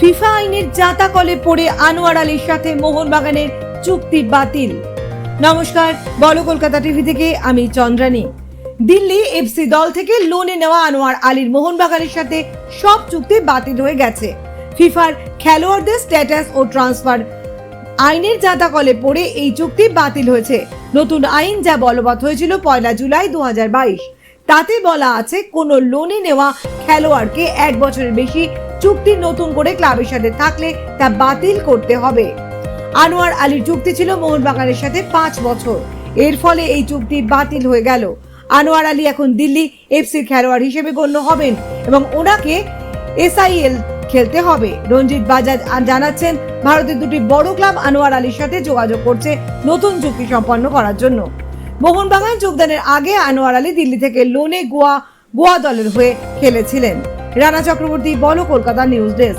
FIFA আইনের জাতাকলে পড়ে আনোয়ার আলীর সাথে মোহনবাগানের চুক্তি বাতিল। নমস্কার, বলো কলকাতা টিভি থেকে, আমি চন্দ্রানী। দিল্লি এফসি দল থেকে লোনে নেওয়া আনোয়ার আলীর মোহনবাগানের সাথে সব চুক্তি বাতিল হয়ে গেছে। ফিফার খেলোয়াড়দের স্ট্যাটাস ও ট্রান্সফার আইনের জাতাকলে পড়ে এই চুক্তি বাতিল হয়েছে। নতুন আইন যা বলবৎ হয়েছিল পয়লা জুলাই দু হাজার বাইশ। তাতে বলা আছে, কোনো লোনে নেওয়া খেলোয়াড়কে এক বছরের বেশি চুক্তি নতুন করে ক্লাবের সাথে থাকলে তা বাতিল করতে হবে। আনোয়ার আলীর চুক্তি ছিল মোহনবাগানের সাথে পাঁচ বছর। এর ফলে এই চুক্তি বাতিল হয়ে গেল। আনোয়ার আলী এখন দিল্লি এফসির খেলোয়াড় হিসেবে গণ্য হবেন এবং ওনাকে এসআইএল খেলতে হবে। রঞ্জিত বাজাজ জানাচ্ছেন, ভারতের দুটি বড় ক্লাব আনোয়ার আলীর সাথে যোগাযোগ করছে নতুন চুক্তি সম্পন্ন করার জন্য। মোহনবাগান যোগদানের আগে আনোয়ার আলী দিল্লি থেকে লোনে গোয়া গোয়া দলের হয়ে খেলেছিলেন। রানা চক্রবর্তী বলো কলকাতা নিউজ ডেস্ক।